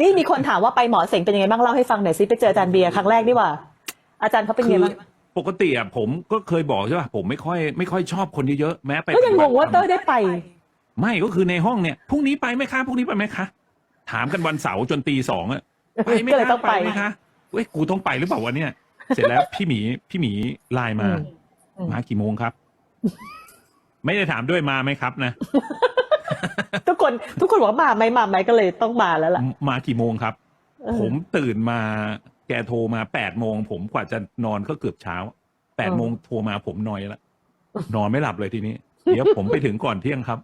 นี่มีคนถามว่าไปหมอเสงเป็นยังไงบ้างเล่าให้ฟังหน่อยซิไปเจออาจารย์เบียร์ครั้งแรกดีกว่า อาจารย์เขาเป็นยังไงบ้างปกติอะผมก็เคยบอกใช่ป่ะผมไม่ค่อยไม่ค่อยชอบคนเยอะๆแม้ไปก็ยังงงว่าเต้ยได้ไป ไม่ก็คือในห้องเนี่ยพรุ่งนี้ไปไหมคะพรุ่งนี้ไปไหมคะถามกันวันเสาร์จนตีสองอะไปไหมก็เลยคะต้องไปไหมคะเว้ยกูต้องไปหรือเปล่าวะเนี่ย เสร็จแล้วพี่หมีพี่หมีไลน์มาอืมอืมมากี่โมงครับ ไม่ได้ถามด้วยมาไหมครับนะ ทุกคนทุกคนบอกว่ามาไหมมาไหมก็เลยต้องมาแล้วล่ะ มากี่โมงครับเออผมตื่นมาแกโทรมาแปดโมงผมกว่าจะนอนก็เกือบเช้าแปดโมงโทรมาผมนอยแล้วนอนไม่หลับเลยทีนี้ เดี๋ยวผมไปถึงก่อนเที่ยงครับ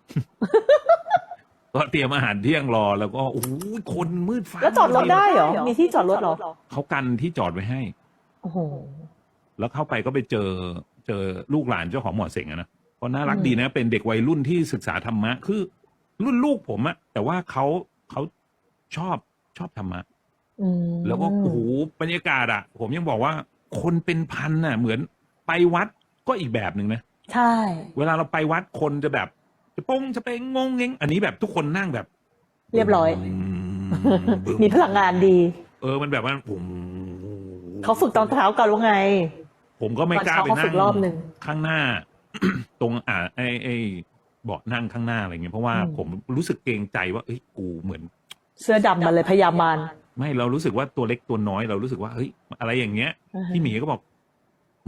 ก็เตรียมอาหารเที่ยงรอแล้วก็โอ้โหคนมืดฟ้าแล้วจอดรถได้เหรอมีที่จอดรถเหรอเขากันที่จอดไว้ให้โอ้โหแล้วเข้าไปก็ไปเจอเจอลูกหลานเจ้าของหมอเสงอะนะก็น่ารักอืมดีนะ เป็นเด็กวัยรุ่นที่ศึกษาธรรมะ คือ รุ่นลูกผมอะแต่ว่าเขาเขาชอบชอบธรรมะอืมแล้วก็โอ้โหบรรยากาศอะผมยังบอกว่า คนเป็นพันน่ะ เหมือนไปวัดก็อีกแบบหนึ่งนะใช่ เวลาเราไปวัดคนจะแบบจะปงจะไปงงเงงอันนี้แบบทุกคนนั่งแบบ เรียบร้อยบึ้มีพลังงานดี เออมันแบบว่าผมเขาฝึกตอนเช้าก่อนว่าไง ผมก็ไม่กล้าตอนไปเช้าเขาฝึนั่งกรอบหนึ่งข้างหน้า ตรงอ่าไอไอ เบาะนั่งข้างหน้าอะไรเงี้ยเพราะว่าอืม ผมรู้สึกเกรงใจว่าเอ้ยกูเหมือน เสื้อดำมาเลยพยายามมานไม่เรารู้สึกว่าตัวเล็กตัวน้อยเรารู้สึกว่าเฮ้ยอะไรอย่างเงี้ยอ่าฮะพี่หมีก็บอก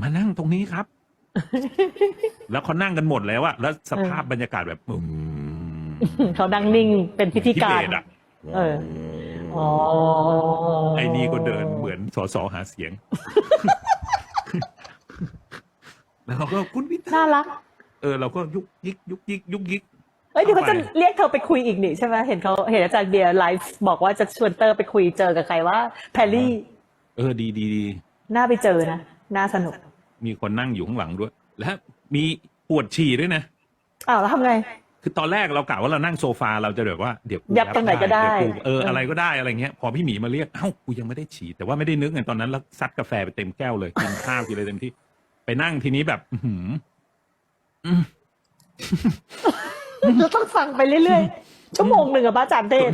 มานั่งตรงนี้ครับ แล้วเขานั่งกันหมดแล้วอะแล้วสภาพบรรยากาศแบบอืมเขานั่งนิ่งเป็นพิธีการพิเศษอะเออ อ๋อไอ้นี่ก็เดินเหมือนสสหาเสียง แล้วเราก็คุณพิธา น่ารัก เออเราก็ยุกยิกยุกยิกยุกยิก เอ้ยเดี๋ยวเขาเข้าจะไปเรียกเธอไปคุยอีกนี่ใช่ไหมเห็นเขาเห็นอาจารย์เบียร์ไลฟ์บอกว่าจะชวนเตอร์ไปคุยเจอกับใครว่าแพรรี่เออดีดีดีน่าไปเจอนะน่าสนุก มีคนนั่งอยู่ข้างหลังด้วย และมีปวดฉี่ด้วยนะอ้าวแล้วทำไง คือตอนแรกเรากะว่าเรานั่งโซฟาเราจะแบบว่าเดี๋ยวกูยับตรงไหนก็ได้เยวกูเออเออออะไรก็ได้อะไรเงี้ย พอพี่หมีมาเรียกเอ้ากูยังไม่ได้ฉี่แต่ว่าไม่ได้นึกไงตอนนั้นแล้วซัดกาแฟไปเต็มแก้วเลยกินข้าวกินอะไรเต็มที่ ไปนั่งทีนี้แบบอื้อหืออืม เราต้องฟังไปเรื่อยๆ ชั่วโมงหนึ่งอะป้าอาจารย์เทศ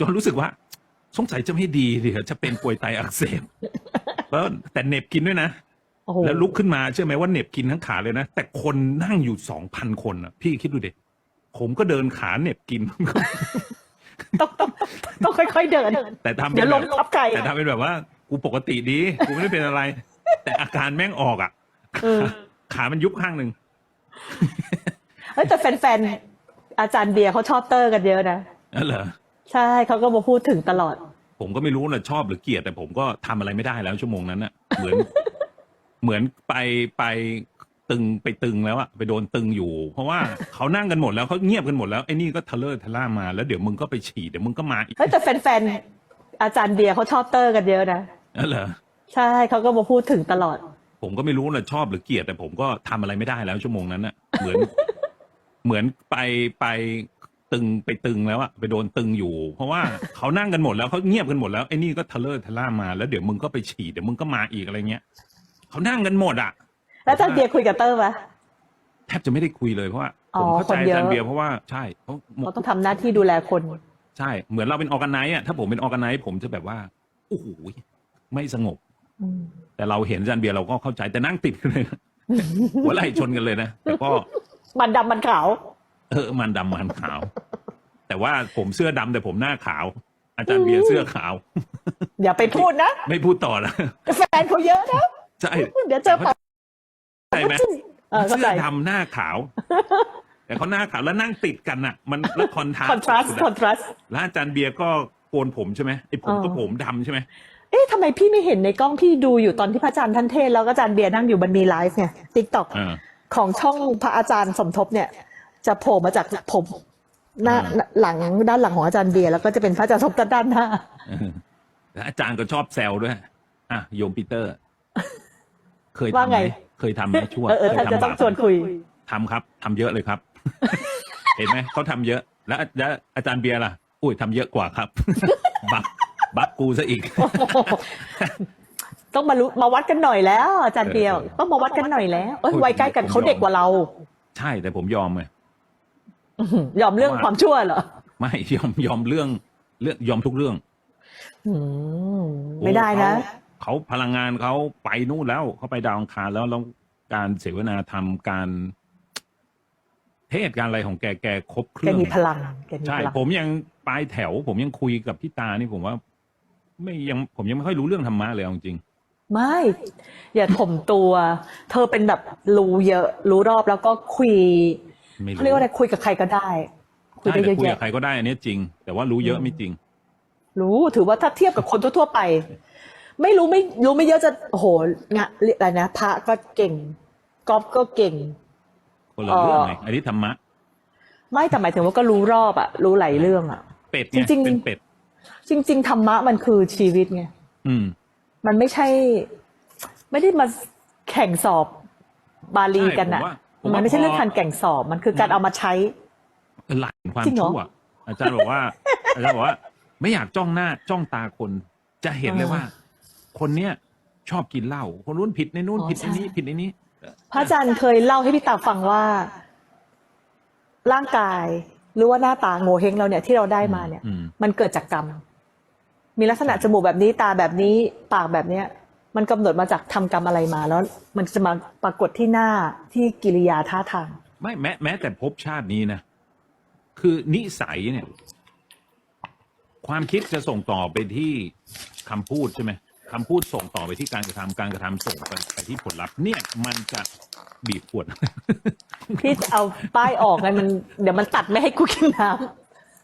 จนรู้สึกว่า สงสัยจะไม่ดีเดี๋ยวจะเป็นป่วยไตอักเสบแล้วแต่เหน็บกินด้วยนะโอ้โหแล้วลุกขึ้นมาเชื่อไหมว่าเหน็บกินทั้งขาเลยนะ แต่คนนั่งอยู่สองพันคนอะ พี่คิดดูดิผมก็เดินขาเหน็บกิน ต้องต้องต้องค่อยๆเดิน แต่ทำเป็เดี๋ยนวแบล้มบทับไก่แต่ทำเป็นแบบว่า กูปกติดี กูไม่ได้เป็นอะไร แต่อาการแม่งออกอะเออขามันยุบข้างหนึ่ง เฮ้ยแต่แฟนๆ อาจารย์เบียร์เขาชอบเตอร์กันเยอะนะนั่นเหรอใช่เขาก็มาพูดถึงตลอด ผมก็ไม่รู้นะชอบหรือเกลียดแต่ผมก็ทำอะไรไม่ได้แล้วชั่วโมงนั้นอะ เหมือน เหมือนไปไปตึงไปตึงแล้วอะไปโดนตึงอยู่ เพราะว่าเขานั่งกันหมดแล้วเขาเงียบกันหมดแล้วไอ้นี่ก็ทะเลอร์ทะล่ามาแล้วเดี๋ยวมึงก็ไปฉี่เดี๋ยวมึงก็มาอีกเฮ้ยแต่แฟนๆ อาจารย์เบียร์เขาชอบเตอร์กันเยอะนะนั่นเหรอใช่เขาก็มาพูดถึงตลอด ผมก็ไม่รู้นะชอบหรือเกลียดแต่ผมก็ทำอะไรไม่ได้แล้วชั่วโมงนั้นอะเหมือน เหมือนไปไปตึงไปตึงแล้วอะไปโดนตึงอยู่ เพราะว่า เขานั่งกันหมดแล้วเขาเงียบกันหมดแล้วไอ้นี่ก็ทะเลอร์ทะล่ามาแล้วเดี๋ยวมึงก็ไปฉี่เดี๋ยวมึงก็มาอีกอะไรเงี้ยเขานั่งกันหมดอะ แล้วอาจารย์เบียร์คุยกับเตอร์ปะ แทบจะไม่ได้คุยเลยเพราะว่าอ๋ผอมเข้าใจคนเยอาอะ จารย์เบียร์เพราะว่าใช่เพราะเขาต้องทำหน้าที่ดูแลคน ใช่ เหมือนเราเป็นออกันไนต์อะถ้าผมเป็นออกันไนต์ผมจะแบบว่าโอ้โหไม่สงบอืม แต่เราเห็นอาจารย์เบียร์เราก็เข้าใจแต่นั่งติดกันเลยนะหัวไหล่ชนกันเลยนะแต่ก็มันดำมันขาว เออ มันดำมันขาว แต่ว่าผมเสื้อดำแต่ผมหน้าขาว อาจารย์เบียร์เสื้อขาว อย่าไปพูดนะ ไม่พูดต่อแล้วแฟนเขาเยอะนะใช่เดี๋ยวเจอปากใช่ไหมเออเข้าเสื้ใจอดำหน้าขาว แต่เขาหน้าขาวแล้วนั่งติดกันอะ มันแล้วคอนทราสคอนทราสต์คอนทราสแล้วอาจารย์เบียร์ก็โกนผมใช่ไหมไอ้ผมก็อ๋อผมดำใช่ไหม เอ๊ะทำไมพี่ไม่เห็นในกล้องพี่ดูอยู่ตอนที่พระอาจารย์ท่านเทศน์แล้วก็อาจารย์เบียร์นั่งอยู่บนมีไลฟ์เนี่ยติ๊กต็อกอ่าของช่องพระอาจารย์สมทบเนี่ย จะโผล่มาจากผมหน้าอ่าหลังด้านหลังของอาจารย์เบียร์แล้วก็จะเป็นพระอาจารย์สมทบด้านหน้าเออแล้วอาจารย์ก็ชอบแซวด้วยอะโยมปีเตอร์ เคยว่าทำไหไงมเคยทำไหมชั่วเออเออเคท่ายนจะทำต้องบาปชวนคุยทำครับทำเยอะเลยครับ เห็นไหมเขาทำเยอะ แล้วแล้วอาจารย์เบียร์ล่ะ อุ้ยทำเยอะกว่าครับบัก บักกูซะอีก ต้องมารู้มาวัดกันหน่อยแล้ว อาจารย์เบียร์เออเออต้องมาวัดกันหน่อยแล้วเอ้ยโอ้ยวัยใกล้กันผมเขาเด็กยอมกว่าเรา ใช่แต่ผมยอมไงอื้อหือยอมเรื่องว่าความชั่วเหรอไม่ยอมยอมเรื่องเรื่องยอมทุกเรื่องอืมไม่ได้นะเขาเขาพลังงานเขาไปนู่นแล้วเขาไปดาวอังคารแล้วแล้วการเสวนาธรรมการเทศการอะไรของแกแกครบเคแกรื่องมีไงพลังแกมีใช่พลังผมยังปลายแถว ผมยังคุยกับพี่ตานี่ผมว่า ไม่ยังผมยังไม่ค่อยรู้เรื่องธรรมะเลยเอาจริง ไม่ อย่าถ่มตัว เธอเป็นแบบรู้เยอะ รู้รอบแล้วก็คุยไม่รู้ เขาเรียกว่าอะไรคุยกับใครก็ได้ คุยใช่ได้เยแต่อะคุยกับแยะใครก็ได้อันนี้จริง แต่ว่ารู้เยอะไม่จริง รู้ถือว่าถ้าเทียบกับคนทั่วๆไป ไม่รู้ไม่รู้ไม่เยอะจะโอ้โหงะอะไรนะพระก็เก่งกอล์ฟก็เก่ง คนละเรื่องไงเอ่ออันนี้ธรรมะ ไม่แต่หมายถึงว่าก็รู้รอบอะรู้หลายเรื่องอะ เป็ดไงจริงๆ เป็นเป็ด จริง ๆ ธรรมะมันคือชีวิตไงอืม มันไม่ใช่ ไม่ได้มาแข่งสอบบาลีกันอะใช่ผมว่าผมว่ามัมันไม่ใช่พอเรื่องการแข่งสอบมันคือการเอามาใช้ หลักความจริงเหรอชั่วอาจารย์บอกว่า อาจารย์บอกว่า ไม่อยากจ้องหน้าจ้องตาคน จะเห็นเลยว่า คนเนี้ยชอบกินเหล้าคนนู้นผิดในนู้นผิดในนี้ผิดในนี้ พระอาจารย์เคยเล่าให้พี่ตาฟังว่า ร่างกาย หรือว่าหน้าตาโงเฮงเราเนี่ยที่เราได้มาเนี่ยอืมมันเกิดจากกรรม มีลักษณะจมูกแบบนี้ตาแบบนี้ปากแบบเนี้ย มันกำหนดมาจากทำกรรมอะไรมาแล้ว มันจะมาปรากฏที่หน้าที่กิริยาท่าทาง ไม่แม้แม้แต่ภพชาตินี้นะคือนิสัยเนี่ย ความคิดจะส่งต่อไปที่คำพูดใช่ไหม คำพูดส่งต่อไปที่การกระทำการกระทำส่งไปไปที่ผลลัพธ์เนี่ยมันจะบีบขวด พี่จะเอาป้ายออกไงมันเดี๋ยวมันตัดไม่ให้กูกินน้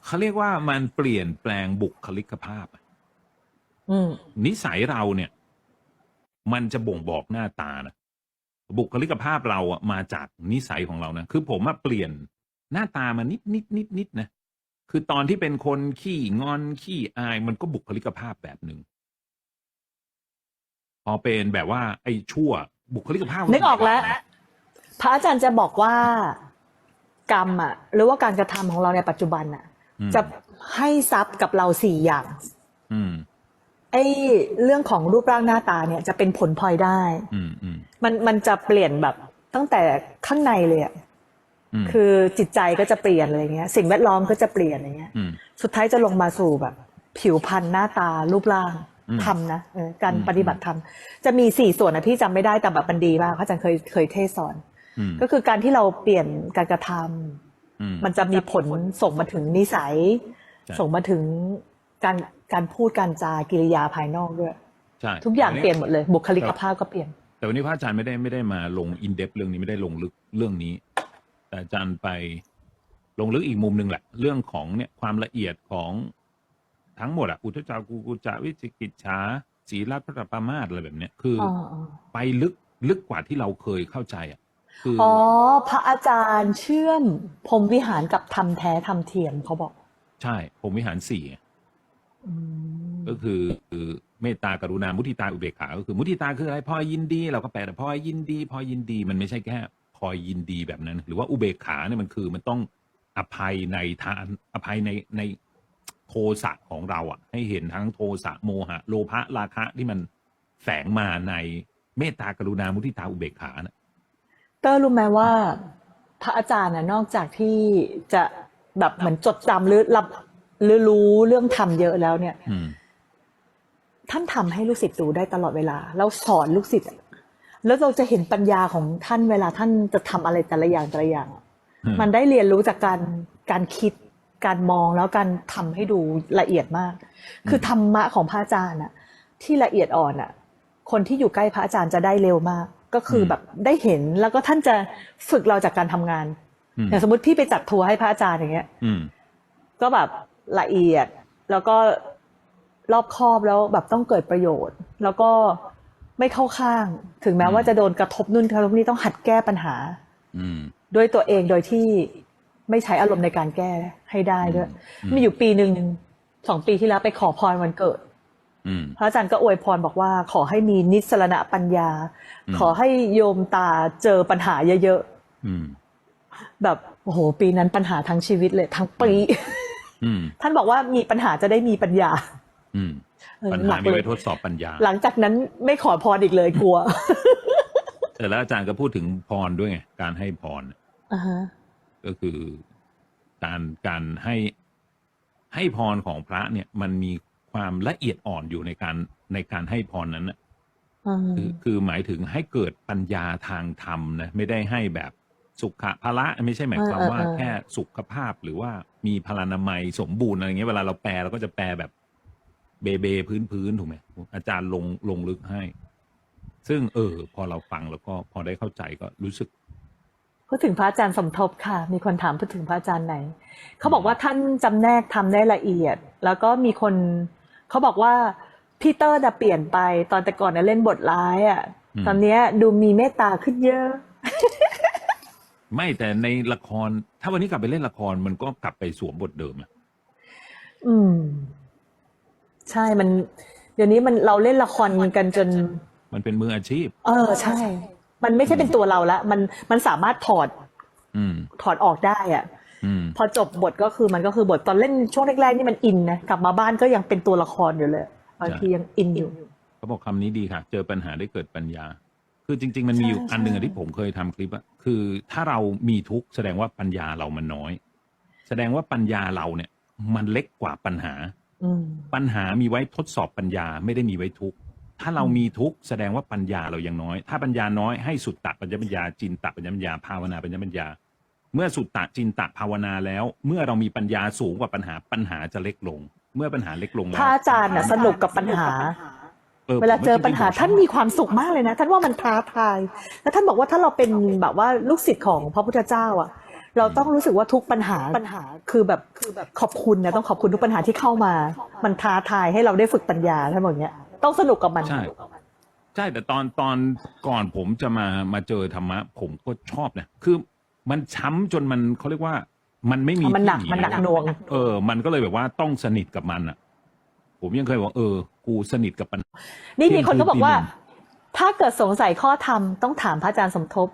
เขาเรียกว่ามันเปลี่ยนแปลงบุคลิกภาพำอืม นิสัยเราเนี่ย มันจะบ่งบอกหน้าตานะบุคลิกภาพเราอะมาจากนิสัยของเรานะคือผมอะเปลี่ยนหน้าตามานิดนิดนิดนิดนะคือตอนที่เป็นคนขี้งอนขี้อายมันก็บุคลิกภาพแบบหนึ่ง พอเป็นแบบว่าไอ้ชั่วบุคลิกภาพนึกออกแล้ว พระอาจารย์จะบอกว่า กรรมอะ หรือว่าการกระทำของเราในปัจจุบันอะอืมจะให้ทรัพย์กับเราสี่อย่างอืมไอ้เรื่องของรูปร่างหน้าตาเนี่ยจะเป็นผลพลอยได้อืมอืมมันมันจะเปลี่ยนแบบตั้งแต่ข้างในเลยอะอืมคือจิตใจก็จะเปลี่ยนอะไรเงี้ย สิ่งแวดล้อมก็จะเปลี่ยนอะไรเงี้ยอืมสุดท้ายจะลงมาสู่แบบ ผิวพรรณหน้าตารูปร่าง อืมทำนะเออการอืมปฏิบัติธรรมจะมีสี่ส่วนนะพี่จำไม่ได้แต่แบบมันดีมากพระอาจารย์เคยเคยเทศสอนอืมก็คือการที่เราเปลี่ยนการกระทำอืมมันจะมีผลส่งมาถึงนิสัยใช่ส่งมาถึงการการพูดการจากิริยาภายนอกด้วยใช่ทุกอย่างวันนี้เปลี่ยนหมดเลย บุคลิกภาพก็เปลี่ยน แต่วันนี้พระอาจารย์ไม่ได้ไม่ได้มาลงอินเด h เรื่องนี้ไม่ได้ลงลึกเรื่องนี้ แต่อาจารย์ไปลงลึกอีกมุมหนึ่งแหละ เรื่องของเนี่ยความละเอียดของ ทั้งหมดอะอุทจากุกุจาวิจิกิจฉาศีลพระปรามาสอะไรแบบเนี้ยคือออ๋ออ๋อไปลึกลึกกว่าที่เราเคยเข้าใจอะคือออ๋อพระอาจารย์เชื่อมพรหมวิหารกับทำแท้ทำเทียมเขาบอก ใช่ผมวิหารสี่ไงอืมก็คือคือเมตตากรุณามุทิตาอุเบกขา ก็คือมุทิตาคืออะไรพอยินดี เราก็แปลแต่พอยินดีพอยินดีมันไม่ใช่แค่พอยินดีแบบนั้น หรือว่าอุเบกขาเนี่ยมันคือมันต้องอภัยในทานอภัยในใน โทสะของเราอะให้เห็นทั้งโทสะโมหะ โลภะราคะที่มันแฝงมาในเมตตากรุณามุทิตาอุเบกขานะเตอร์รู้ไหมว่าพระอาจารย์น่ะนอกจากที่จะแบบเหมือนจดจำหรือรับหรือรู้เรื่องธรรมเยอะแล้วเนี่ยอืมท่านทำให้ลูกศิษย์ดูได้ตลอดเวลา แล้วสอนลูกศิษย์อะแล้วเราจะเห็นปัญญาของท่านเวลาท่านจะทำอะไรแต่ละอย่างแต่ละอย่างอะอืมมันได้เรียนรู้จากการการคิด การมองแล้วการทำให้ดูละเอียดมาก คือธรรมะของพระอาจารย์อะที่ละเอียดอ่อนอะคนที่อยู่ใกล้พระอาจารย์จะได้เร็วมาก ก็คือแบบได้เห็นแล้วก็ท่านจะฝึกเราจากการทำงานอืมอย่างสมมติพี่ไปจัดทัวร์ให้พระอาจารย์อย่างเงี้ยอืมก็แบบละเอียดแล้วก็รอบคอบแล้วแบบต้องเกิดประโยชน์ แล้วก็ไม่เข้าข้าง ถึงแม้ว่าจะโดนกระทบนู่นกระทบนี่ต้องหัดแก้ปัญหาอืมด้วยตัวเองโดยที่ ไม่ใช้อารมณ์ในการแก้ให้ได้ด้วยอืมมีอยู่ปีหนึ่งสองปีที่แล้วไปขอพรวันเกิดอืมพระอาจารย์ก็อวยพรบอกว่า ขอให้มีนิสรณะปัญญาอืมขอให้โยมตาเจอปัญหาเยอะอืมๆแบบโอ้โห ปีนั้นปัญหาทั้งชีวิตเลย ทั้งปีอืมท่านบอกว่ามีปัญหาจะได้มีปัญญาอืมเออปัญหหานักมีเลไว้ยทดสอบปัญญา หลังจากนั้นไม่ขอพรอีกเลยกลัวแต่แล้วอาจารย์ก็พูดถึงพรด้วยไงการให้พรอ่าฮะ ก็คือการการให้ให้พรของพระเนี่ยมันมีความละเอียดอ่อนอยู่ในการในการให้พรนั้นนะอืมคือคือหมายถึงให้เกิดปัญญาทางธรรมนะไม่ได้ให้แบบสุขภละไม่ใช่หมายความว่าแค่สุขภาพหรือว่ามีพลานามัยสมบูรณ์อะไรเงี้ยเวลาเราแปลเราก็จะแปลแบบเบเบพื้นพื้นๆถูกไหมอาจารย์ลงลงลึกให้ ซึ่งเออ พอเราฟังแล้วก็พอได้เข้าใจก็รู้สึก พูดถึงพระอาจารย์สมทบค่ะ มีคนถามพูดถึงพระอาจารย์ไหน เขาบอกว่าท่านจำแนกทำได้ละเอียด แล้วก็มีคนเขาบอกว่าพีเตอร์จะเปลี่ยนไปตอนแต่ก่อนนะเล่นบทร้ายอะอืมตอนเนี้ยดูมีเมตตาขึ้นเยอะ ไม่แต่ในละคร ถ้าวันนี้กลับไปเล่นละครมันก็กลับไปสวมบทเดิมอะอืม ใช่มัน เดี๋ยวนี้มันเราเล่นละครกันจน มันเป็นมืออาชีพ เออใช่ มันไม่ใช่เป็นตัวเราละมันมันสามารถถอดอืมถอดออกได้อะอืมพอจบบทก็คือมันก็คือบทตอนเล่นช่วงแรกๆนี่มันอินนะกลับมาบ้านก็ยังเป็นตัวละครอยู่เลยบางทียังอินอยู่เขาบอกคำนี้ดีค่ะ เจอปัญหาได้เกิดปัญญา คือจริง ๆ มันมีอยู่ใช่อันหนึ่งอะใช่ที่ผมเคยทำคลิปอะคือถ้าเรามีทุกข์แสดงว่าปัญญาเรามันน้อย แสดงว่าปัญญาเราเนี่ย มันเล็กกว่าปัญหาอืมปัญหามีไว้ทดสอบปัญญาไม่ได้มีไว้ทุกข์ ถ้าเรามีทุกข์แสดงว่าปัญญาเรายังน้อย ถ้าปัญญาน้อยให้สุดตะปัญญาปัญญาจินตะปัญญาปัญญาภาวนาปัญญาปัญญา เมื่อสุดตะจินตะภาวนาแล้ว เมื่อเรามีปัญญาสูงกว่าปัญหาปัญหาจะเล็กลง เมื่อปัญหาเล็กลงแล้พวระอาจารย์น่ะสนุกกับปัญหาออเวลาเจอผมปัญหาจริงๆผมชอบท่านมีความสุขมากเลยนะท่านว่ามันท้าทาย แล้วท่านบอกว่าถ้าเราเป็นแบบว่าลูกศิษย์ของพระพุทธเจ้าอะ เราต้องรู้สึกว่าทุกปัญหาปัญหาคือแบบคือแบบขอบคุณนะต้องขอบคุณทุกปัญหาที่เข้ามา มันท้าทายให้เราได้ฝึกปัญญาท่านบอกอย่างเงี้ย ต้องสนุกกับมันใช่ ใช่แต่ตอนตอนก่อนผมจะมามาเจอธรรมะ ผมก็ชอบนะคือมันช้ำจนมันเขาเรียกว่า มันไม่มีมันหนักที่มันหนักหน่วง เออ มันก็เลยแบบว่าต้องสนิทกับมันอะ ผมยังเคยบอกเออ กูสนิทกับปัญหานี่มีคนก็บอกว่าเที่ยงคืนตีหนึ่ถ้าเกิดสงสัยข้อธรรมต้องถามพระอาจารย์สมทบ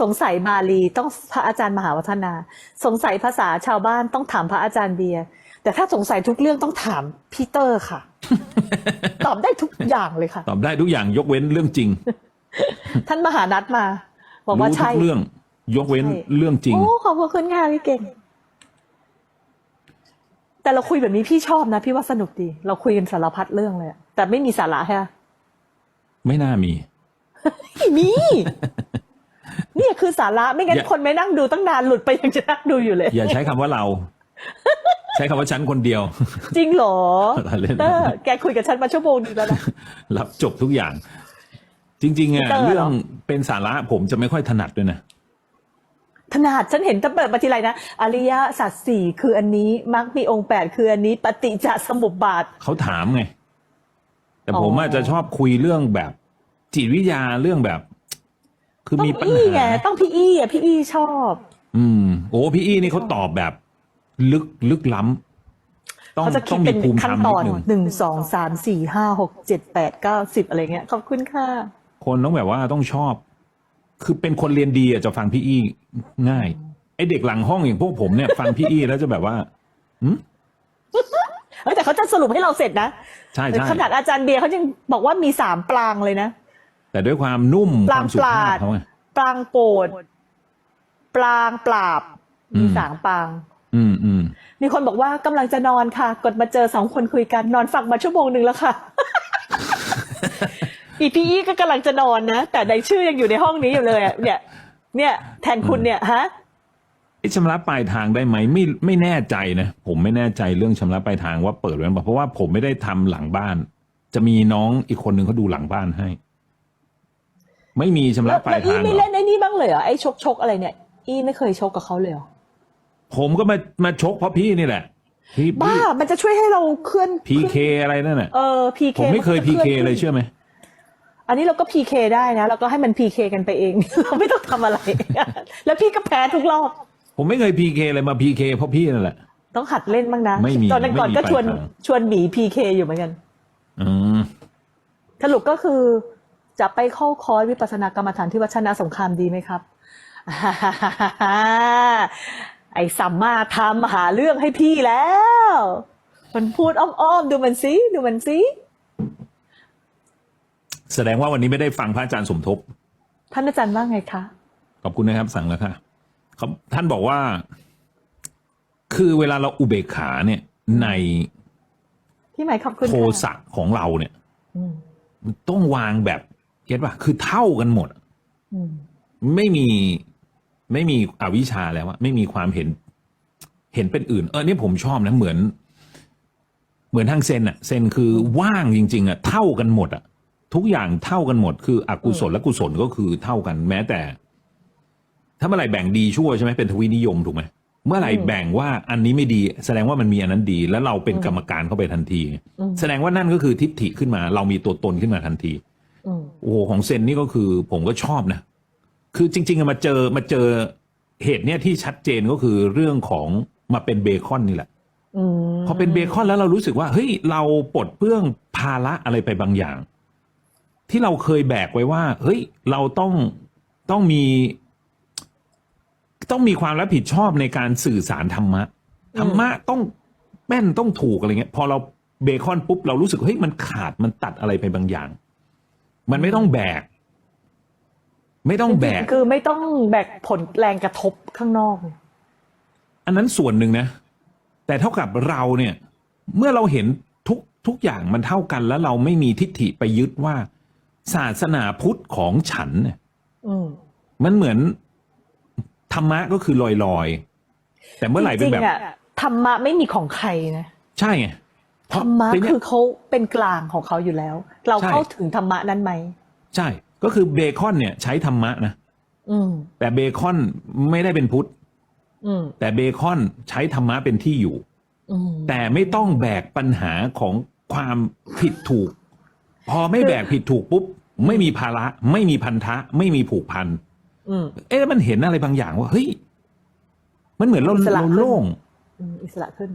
สงสัยบาลีต้องพระอาจารย์มหาวัฒนา สงสัยภาษาชาวบ้านต้องถามพระอาจารย์เบียร์แต่ถ้าสงสัยทุกเรื่องต้องถามพีเตอร์ค่ะ ตอบได้ทุกอย่างเลยค่ะ ตอบได้ทุกอย่างยกเว้นเรื่องจริง ท่านมหานัดมาบอกว่ารู้ทุใช่กเรื่อง ยกเว้นใช่เรื่องจริงโอ้ขอบคุณค่ะพี่เก่ง แต่เราคุยแบบนี้พี่ชอบนะพี่ว่าสนุกดี เราคุยกันสารพัดเรื่องเลยอะแต่ไม่มีสาระใช่ไหมไม่น่ามีไม่มีเนี่ยคือสาระไม่งั้นอย่าคนไม่นั่งดูตั้งนานหลุดไปยังจะนั่งดูอยู่เลย อย่าใช้คำว่าเราใช้คำว่าฉันคนเดียว จริงเหรอเล่นเตอร์แกคุยกับฉันมาชั่วโมงนึงแล้วนะรับจบทุกอย่าง จริง ๆอะเตอร์เหรอเรื่องเป็นสาระผมจะไม่ค่อยถนัดด้วยนะถนัดฉันเห็นตั้งเปิดมาทีไรนะอริยสัจสี่คืออันนี้มรรคมีองค์แปดคืออันนี้ ปฏิจจสมุปบาทเขาถามไง แต่อ๋อผมอาจจะชอบคุยเรื่องแบบ จิตวิทยาเรื่องแบบ คือต้องมีปัญอี้ไงหาต้องพี่อี้อะพี่อี้ชอบ อืม โอ้พี่อี้นี่เขาตอบแบบ ลึกลึกล้ำต้องเขาจะคิต้ดองมีเป็นภูมิขั้ธรนรมตนิอดนหนึ่งหนึ่งสองสามสี่ห้าหกเจ็ดแปดเก้าสิบอะไรเงี้ยขอบคุณค่ะ คนต้องแบบว่าต้องชอบ คือเป็นคนเรียนดีอะจะฟังพี่อี้ง่ายไอเด็กหลังห้องอย่างพวกผมเนี่ย ฟังพี่อี้แล้วจะแบบว่าเฮ้ยแต่เขาจะสรุปให้เราเสร็จนะใช่ใช่ขนาดอาจารย์เบียร์เขายังบอกว่ามีสามปรางเลยนะ แต่ด้วยความนุ่มปครางวามสุปภาราพด เขาไงปรางโปรดปรางปราบ อืมีม สามปราง อืมอืมมีคนบอกว่ากำลังจะนอนค่ะ กดมาเจอสองคนคุยกันนอนฟังมาชั่วโมงหนึ่งแล้วค่ะ อีพีอีก็กำลังจะนอนนะ แต่ในชื่อยังอยู่ในห้องนี้อยู่เลยอะเนี่ย เนี่ยแทนคุณเนี่ยฮะไอ้ชำระปลายทางได้ไหมไม่ไม่แน่ใจนะผมไม่แน่ใจเรื่องชำระปลายทางว่าเปิดไว้หรือเปล่าเพราะว่าผมไม่ได้ทำหลังบ้าน จะมีน้องอีกคนหนึ่งเขาดูหลังบ้านให้ ไม่มีชำแล้ระวปลาแล้ยวอีทางไม่เหรเล่อนไอ้นี่บ้างเลยเหรอไอ้ชกชกๆอะไรเนี่ย อีไม่เคยชกกับเขาเลยเหรอ ผมก็มามาชกเพราะพี่นี่แหละพี่บ้า มันจะช่วยให้เราเคลื่อนพีเคอะไรนั่นน่ะเออพีเคผมไม่เคยพีเคเลยเชื่อไหมอันนี้เราก็พีเคได้นะเราก็ให้มันพีเคกันไปเอง เราไม่ต้องทำอะไร แล้วพี่ก็แพ้ทุกรอบ ผมไม่เคยพีเคเลยมาพีเคเพราะพี่นั่นแหละ ต้องหัดเล่นบ้างนะไม่มีตอนนั้นก่อนไม่มีก็ชวนปลายทางชวนหนีพีเคอยู่เหมือนกันอืมสรุปก็คือจะไปเข้าคอร์สวิปัสสนากรรมฐานที่วัดชนะสงครามดีไหมครับ ไอ้สัมมาทำหาเรื่องให้พี่แล้ว มันพูดอ้อมๆ ดูมันสิดูมันสิแสดงว่าวันนี้ไม่ได้ฟังพระอาจารย์สมทบ ท่านอาจารย์ว่าไงคะ ขอบคุณนะครับ สั่งแล้วค่ะเขาท่านบอกว่า คือเวลาเราอุเบกขาเนี่ยในพี่หมายขอบคุณโทค่ะสะของเราเนี่ยอืมมันต้องวางแบบเก็ตป่ะคือเท่ากันหมดอืมไม่มี ไม่มีอวิชชาแล้วอะไม่มีความเห็น เห็นเป็นอื่น เออเนี่ยผมชอบนะเหมือน เหมือนทางเซนอะเซนคือว่างจริง ๆอะเท่ากันหมดอะทุกอย่างเท่ากันหมด คืออกุศลและกุศลก็คือเท่ากันแม้แต่ ถ้าเมื่อไหร่แบ่งดีชั่วใช่ไหมเป็นทวินิยมถูกไหมเมื่อไหร่แบ่งว่าอันนี้ไม่ดี แสดงว่ามันมีอันนั้นดี แล้วเราเป็นกรรมการเข้าไปทันทีอืมแสดงว่านั่นก็คือทิฏฐิขึ้นมา เรามีตัวตนขึ้นมาทันทีอืมโอ้โหของเซนนี่ก็คือ ผมก็ชอบนะ คือจริงๆอะมาเจอมาเจอเหตุเนี่ยที่ชัดเจนก็คือเรื่องของมาเป็นเบคอนนี่แหละอืมพอเป็นเบคอนแล้วเรารู้สึกว่าเฮ้ยเราปลดเปลื้องภาระอะไรไปบางอย่าง ที่เราเคยแบกไว้ว่า เฮ้ย เราต้องต้องมี ต้องมีความรับผิดชอบในการสื่อสารธรรมะธรรมะต้องแม่นต้องถูกอะไรเงี้ย พอเราเบคอนปุ๊บเรารู้สึกเฮ้ยมันขาดมันตัดอะไรไปบางอย่าง มันไม่ต้องแบก ไม่ต้องแบก คือไม่ต้องแบกผลแรงกระทบข้างนอก อันนั้นส่วนหนึ่งนะ แต่เท่ากับเราเนี่ย เมื่อเราเห็นทุกทุกอย่างมันเท่ากันแล้วเราไม่มีทิฏฐิไปยึดว่า ศาสนาพุทธของฉันเนี่ยอืมมันเหมือน ธรรมะก็คือลอยลอยๆแต่เมื่อไหร่เป็นแบบจริงๆอะธรรมะไม่มีของใครนะ ใช่ไงเพธรราะรมะทีเนี้ยคือเขาเป็นกลางของเขาอยู่แล้ว เราใช่เข้าถึงธรรมะนั้นไหม ใช่ ก็คือเบคอนเนี่ยใช้ธรรมะนะอืมแต่เบคอนไม่ได้เป็นพุทธอืมแต่เบคอนใช้ธรรมะเป็นที่อยู่ อืม แต่ไม่ต้องแบกปัญหาของความผิดถูก พอไม่แบกผิดถูกปุ๊บ ไม่มีภาระ ไม่มีพันธะ ไม่มีผูกพัน อืม เอ๊ะแล้วมันเห็นอะไรบางอย่างว่าเฮ้ยมันเหมือนเราอิสระเราขึ้น โล่ง อืมอิสระขึ้น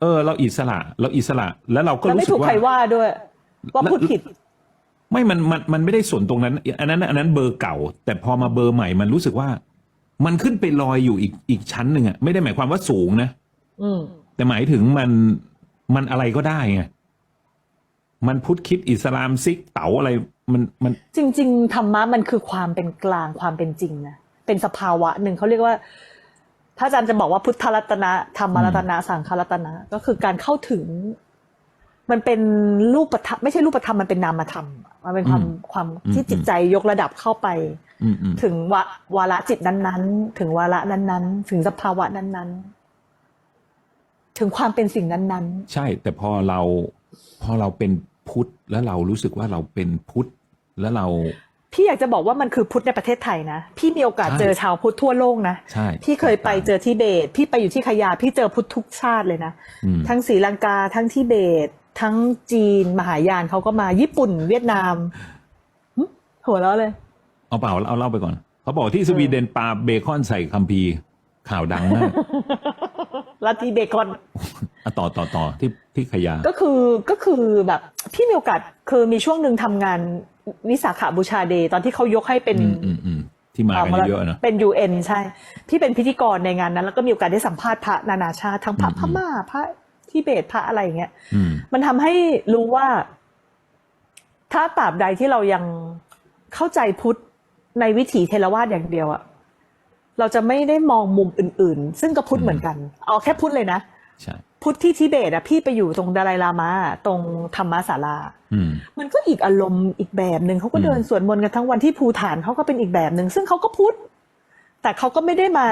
เออ เราอิสระ เราอิสระแล้วเราก็แล้วรู้ไม่สึถูกกว่า ใครว่าด้วย ว่าพูดผิด ไม่มันมันมันไม่ได้ส่วนตรงนั้น อันนั้นอันนั้นเบอร์เก่า แต่พอมาเบอร์ใหม่มันรู้สึกว่า มันขึ้นไปลอยอยู่อีกอีกชั้นหนึ่งอะไม่ได้หมายความว่าสูงนะอืมแต่หมายถึงมันมันอะไรก็ได้ไงมันพุทธคริดอิสลามซิกเต๋าอะไรมันมัน จริง ๆธรรมะมันคือความเป็นกลางความเป็นจริงนะเป็นสภาวะหนึ่งเขาเรียกว่าถ้าอาจารย์จะบอกว่าพุทธรัตนะธรรมรัตนะสังฆรัตนะ ก็คือการเข้าถึง มันเป็นรูปธรรมไม่ใช่รูปธรรมมันเป็นนามธรรมมันเป็นความความที่จิตใจยกระดับเข้าไปอืมอืมถึงวะวาระจิตนั้นๆ ถึงวาระนั้นๆ ถึงสภาวะนั้นๆ ถึงความเป็นสิ่งนั้นใช่แต่พอเราพอเราเป็นพุทธแล้วเรารู้สึกว่าเราเป็นพุทธแล้วเราๆพี่อยากจะบอกว่ามันคือพุทธในประเทศไทยนะ พี่มีโอกาสใช่เจอชาวพุทธทั่วโลกนะใช่พี่เคยไปเจอทิเบต พี่ไปอยู่ที่ขยาพี่เจอพุทธทุกชาติเลยนะอืมทั้งศรีลังกาทั้งทิเบต ทั้งจีนมหายานเขาก็มาญี่ปุ่นเวียดนามหึหัวเราะเลย เอาเปล่าเอาเล่าไปก่อน เขาบอกที่สวีเดนปาเบคอนใส่คัมภีร์ข่าวดังมากลัทธิเบคอนอะต่อต่อต่อที่ที่ขยา ก็คือก็คือแบบพี่มีโอกาสคือมีช่วงหนึ่งทำงานวิสาขาบูชาเดย์ตอนที่เขายกให้เป็นอืมอืมอืมที่มากันเยอะๆนะเป็น UN ใช่ พี่เป็นพิธีกรในงานนั้น แล้วก็มีโอกาสได้สัมภาษณ์พระนานาชาติทั้งพระอืมพม่าพระ ทิเบตพระอะไรอย่างเงี้ยอืมมันทำให้รู้ว่า ถ้าตราบใดที่เรายังเข้าใจพุทธในวิถีเทรวาสอย่างเดียวอะเราจะไม่ได้มองมุมอื่น ๆ ซึ่งก็พุทธเหมือนกัน เอาแค่พุทธเลยนะใช่พุทธที่ทิเบตอะพี่ไปอยู่ตรงดาไลลามะตรงธรรมศาลาอืมมันก็อีกอารมณ์อีกแบบหนึ่งเขาก็อืมเดินสวดมนต์กันทั้งวันที่ภูฐานเขาก็เป็นอีกแบบหนึ่งซึ่งเขาก็พุทธแต่เขาก็ไม่ได้มา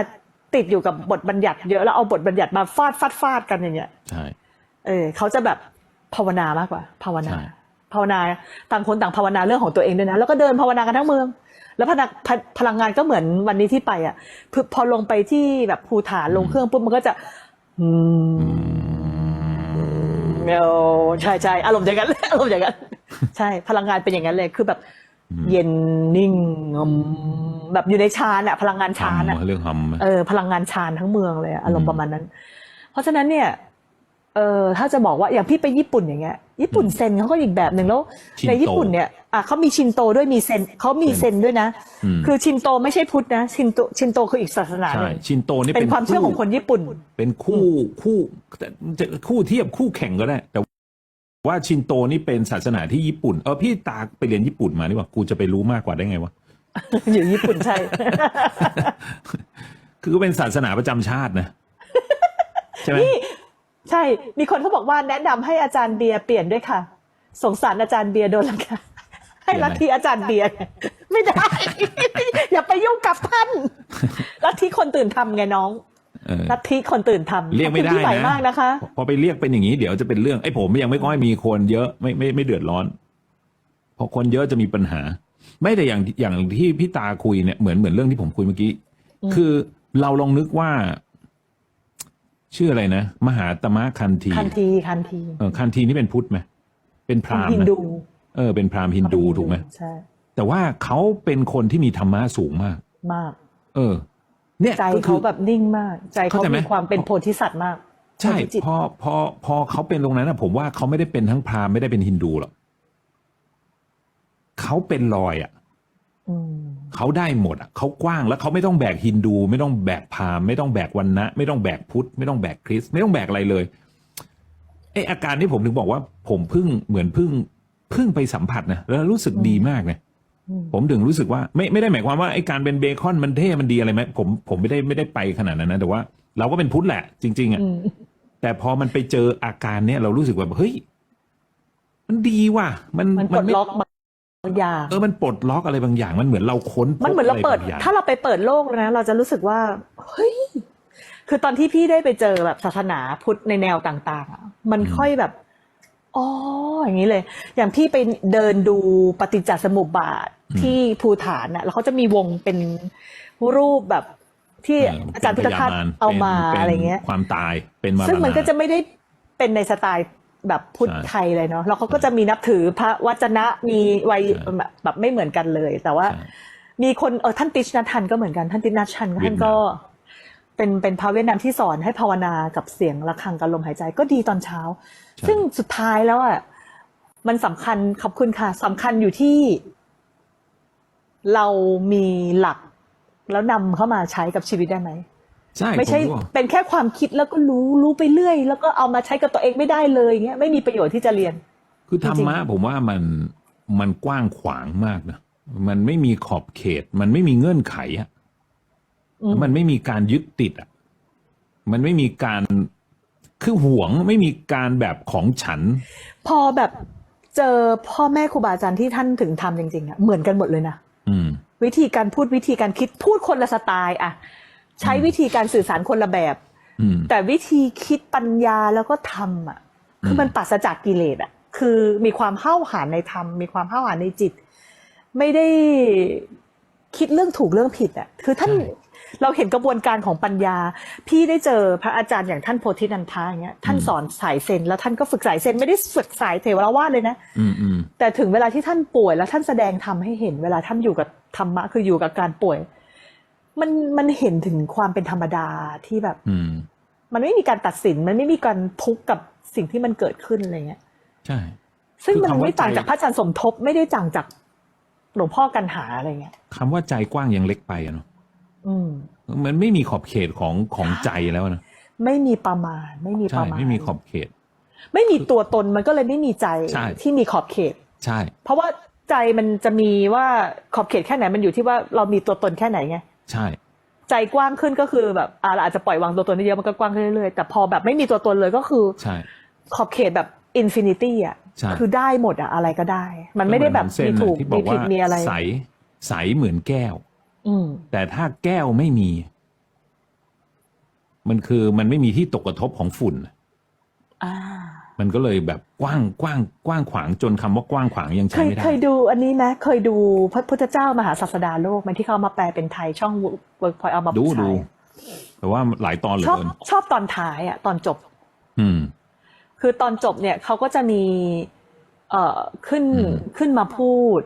ติดอยู่กับบทบัญญัติเยอะแล้วเอาบทบัญญัติมาฟาดฟาดฟาดกันอย่างเงี้ยใช่เออเขาจะแบบภาวนามากกว่า ภาวนาใช่ภาวนาต่างคนต่างภาวนาเรื่องของตัวเองด้วยนะแล้วก็เดินภาวนากันทั้งเมือง แล้วพนักพลพลังงานก็เหมือนวันนี้ที่ไปอะพอพอลงไปที่แบบภูฐานลงเครื่องปุ๊บมันก็จะอืมเออใช่ใช่อารมณ์อย่างนั้นเลยอารมณ์อย่างนั้นใช่พลังงานเป็นอย่างนั้นเลยคือแบบอืม เย็นนิ่งอืมแบบอยู่ในฌานอะพลังงานฌานอะทำเรื่องทำเออพลังงานฌานทั้งเมืองเลยอะอารมอืณ์มประมาณนั้น เพราะฉะนั้นเนี่ยเออถ้าจะบอกว่าอย่างพี่ไปญี่ปุ่นอย่างเงี้ย ญี่ปุ่นเซนเขาก็อีกแบบหนึ่งแล้วชินโตในญี่ปุ่นเนี่ยอะเขามีชินโตด้วยมีเซนเขามีเซนด้วยนะอืมคือชินโตไม่ใใช่พุทธนะชินโตชินโตคืออีกศาสนาหใช่นึ่งชินโตนี่เป็นความเชื่อของคนญี่ปุ่น เป็นคู่คู่จะคู่เทียบคู่แข่งก็ได้แต่ ว่าชินโตนี่เป็นศาสนาที่ญี่ปุ่น เออพี่ตาไปเรียนญี่ปุ่นมานี่ว่ากูจะไปรู้มากกว่าได้ไงวะ อยู่ญี่ปุ่นใช่ คือก็เป็นศาสนาประจำชาตินะ ใช่ไหมใช่ มีคนเขาบอกว่าแนะนำให้อาจารย์เบียร์เปลี่ยนด้วยค่ะ สงสารอาจารย์เบียร์โดนลังกาให้ลัทธิอาจารย์เบียร์ไม่ได้ อย่าไปยุ่งกับท่านลัทธิคนตื่นทำไงน้องเออ ลัทธิคนตื่นทำเรียกไม่ได้ขอบคุณพี่ใหม่นะมากนะคะ พอไปเรียกเป็นอย่างนี้เดี๋ยวจะเป็นเรื่องไอ้ผมยังไม่ค่อยมีคนเยอะไม่ไม่ไม่เดือดร้อนพอคนเยอะจะมีปัญหา ไม่แต่อย่างอย่างที่พี่ตาคุยเนี่ยเหมือนเหมือนเรื่องที่ผมคุยเมื่อกี้อืมคือเราลองนึกว่า ชื่ออะไรนะมหาตมะคันธีคันทีคันทีเออคันธีนี่เป็นพุทธไหมเป็นพราหมณ์ฮินนะดูเออเป็นพราหมณ์ฮินดูถูกไหมใช่แต่ว่าเขาเป็นคนที่มีธรรมะสูงมาก มาก เออ เนี่ยใจก็คืเขาอแบบนิ่งมาก ใจเขาเข้าใจไหมมีความเป็นโพธิสัตว์มาก ใช่โพธิจิตพอพอพอเขาเป็นตรงนั้นนะผมว่าเขาไม่ได้เป็นทั้งพราหมณ์ไม่ได้เป็นฮินดูหรอกเขาเป็นลอยอะอืมเขาได้หมดอะเขากว้างแล้วเขาไม่ต้องแบกฮินดู ไม่ต้องแบกพราหมณ์ไม่ต้องแบกวันนะไม่ต้องแบกพุทธไม่ต้องแบกคริสต์ไม่ต้องแบกอะไรเลยไออาการที่ผมถึงบอกว่า ผมเพิ่งเหมือนเพิ่งเพิ่งไปสัมผัสนะแล้วรู้สึกดีมากเลยอืม ผมถึงรู้สึกว่าไม่ไม่ได้หมายความว่าไอ้การเป็นเบคอนมันเท่มันดีอะไรไหมผมผมไม่ได้ไม่ได้ไปขนาดนั้นนะแต่ว่าเราก็เป็นพุทธแหละ จริง ๆอะอืมแต่พอมันไปเจออาการเนี้ยเรารู้สึกว่าเฮ้ยมันดีว่ะ มันมันปลดไม่ล็อกบางอย่างเออมันปลดล็อกอะไรบางอย่าง มันเหมือนเราค้นพบมันเหมือนเราเปิดะไบงอย่างถ้าเราไปเปิดโลกนะ เราจะรู้สึกว่าเฮ้ยคือตอนที่พี่ได้ไปเจอแบบศาสนาพุทธในแนวต่างๆอะมันค่อยแบบ อ๋ออย่างนี้เลย อย่างพี่ไปเดินดูปฏิจจสมุปบาทที่ภูฐานน่ะ แล้วเขาจะมีวงเป็นรูปแบบที่เอาจารย์พุทธทาสป็นพยนเอามาป็นอะไรเงี้ย ความตายเป็นมาซึ่งมันรณก็จะไม่ได้เป็นในสไตล์แบบพุทธใช่ไทยเลยเนาะแล้วเขาก็จะมีนับถือพระวจนะมีวัยใช่แบบแบบไม่เหมือนกันเลย แต่ว่าใช่มีคนเออท่านติชนัททันก็เหมือนกันท่านติชนัทชันเวียท่าดนนามก็ เป็นเป็นพระเวียดนามที่สอนให้ภาวนากับเสียงระฆังกับลมหายใจก็ดีตอนเช้าใช่ซึ่งสุดท้ายแล้วอะมันสำคัญขอบคุณค่ะสำคัญอยู่ที่ เรามีหลักแล้วนำเข้ามาใช้กับชีวิตได้ไหมใช่ไม่ใช่ผว่าเป็นแค่ความคิดแล้วก็รู้รู้ไปเรื่อย แล้วก็เอามาใช้กับตัวเองไม่ได้เลยเงี้ยไม่มีประโยชน์ที่จะเรียน คือธรรจริมะงผมว่ามันมันกว้างขวางมากนะมันไม่มีขอบเขต มันไม่มีเงื่อนไขอะอื มมันไม่มีการยึดติดอะ มันไม่มีการคือหวงไม่มีการแบบของฉัน พอแบบเจอพ่อแม่ครูบาอาจารย์ที่ท่านถึงทำจริงๆอะเหมือนกันหมดเลยนะอืมวิธีการพูดวิธีการคิดพูดคนละสไตล์อะใช้วิธีการสื่อสารคนละแบบอืมแต่วิธีคิดปัญญาแล้วก็ทำอะคือมันปราศจากกิเลสอะคือมีความห้าวหาญในธรรม มีความห้าวหาญในจิต ไม่ได้คิดเรื่องถูกเรื่องผิดอะคือท่านใช่ เราเห็นกระบวนการของปัญญา พี่ได้เจอพระอาจารย์อย่างท่านโพธินันทาอย่างเงี้ยท่านสอนสายเซนแล้วท่านก็ฝึกสายเซนไม่ได้ฝึกสายเทวราวาสเลยนะอืมอืมแต่ถึงเวลาที่ท่านป่วยแล้วท่านแสดงธรรมให้เห็น เวลาท่านอยู่กับธรรมะคืออยู่กับการป่วย มันมันเห็นถึงความเป็นธรรมดาที่แบบอืมมันไม่มีการตัดสินมันไม่มีการทุกข์กับสิ่งที่มันเกิดขึ้นอะไรเงี้ยใช่ ซึ่งคือมันคำว่าไม่ต่างใจจากพระอาจารย์สมทบไม่ได้ต่างจากหลวงพ่อกันหาอะไรเงี้ยคำว่าใจกว้างยังเล็กไปอะเนาะอื มมันไม่มีขอบเขตของของใจแล้วนะไม่มีประมาณ ไม่มีปใช่ระมาณไม่มีขอบเขต ไม่มีตัวตนมันก็เลยไม่มีใจใช่ที่มีขอบเขต ใช่ เพราะว่าใจมันจะมีว่าขอบเขตแค่ไหนมันอยู่ที่ว่าเรามีตัวตนแค่ไหนไงใช่ ใจกว้างขึ้นก็คือแบบอ่าเราอาจจะปล่อยวางตัวตนได้เยอะมันก็กว้างขึ้นเรื่อยๆแต่พอแบบไม่มีตัวตนเลยก็คือใช่ ขอบเขตแบบอินฟินิตี้อะใช่คือได้หมดอะอะไรก็ได้ มันไม่ได้แบบเส้มีนถูกที่บมีอกผิว่าดมีอะไรใสใสเหมือนแก้วอืม แต่ถ้าแก้วไม่มี มันคือมันไม่มีที่ตกกระทบของฝุ่นอ่ามันก็เลยแบบกว้างกว้างกว้างขวางจนคำว่ากว้างขวางยังเคใช้ยไม่ได้ เคยดูอันนี้ไหมเคยดูพระพุทธเจ้ามหาศาสดาโลกไหมที่เขาเอามาแปลเป็นไทยช่องเวิร์กพอยเอามาดูใช้ดูแต่ว่าหลายตอนเหลือชอบเกินชอบตอนท้ายอะ ตอนจบ อืม คือตอนจบเนี่ยเขาก็จะมี เอ่อขึ้นอืมขึ้นมาพูด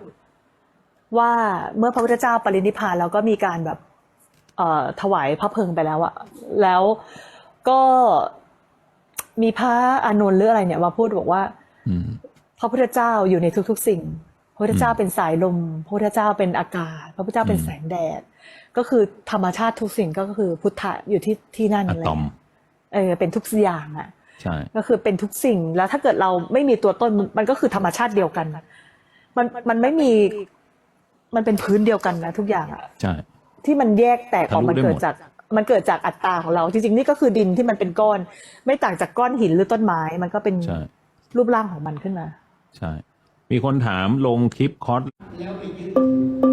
ว่าเมื่อพระพุทธเจ้าปรินิพพานแล้วก็มีการแบบเอ่อถวายพระเพลิงไปแล้วอะแล้วก็มีพระอานนท์หรืออะไรเนี่ยมาพูดบอกว่าอืมพระพุทธเจ้าอยู่ในทุก ๆ สิ่ง พระพุทธเจ้าเป็นสายลม พระพุทธเจ้าเป็นอากาศ พระพุทธเจ้าเป็นอืมแสงแดด ก็คือธรรมชาติทุกสิ่งก็คือพุทธะอยู่ที่ที่นั่นอะเลยตอมเออเป็นทุกอย่างอะใช่ก็คือเป็นทุกสิ่งแล้วถ้าเกิดเราไม่มีตัวต้นมันมันก็คือธรรมชาติเดียวกัน มันมันไม่มี มันเป็นพื้นเดียวกันนะทุกอย่างอะใช่ ที่มันแยกแตกออกทะลุมันได้เกิหดมดจากมันเกิดจากอัตราของเรา จริงๆ นี่ก็คือดินที่มันเป็นก้อน ไม่ต่างจากก้อนหินหรือต้นไม้ มันก็เป็นใช่รูปร่างของมันขึ้นมา ใช่ มีคนถามลงคลิปคอร์สแล้วไปยึด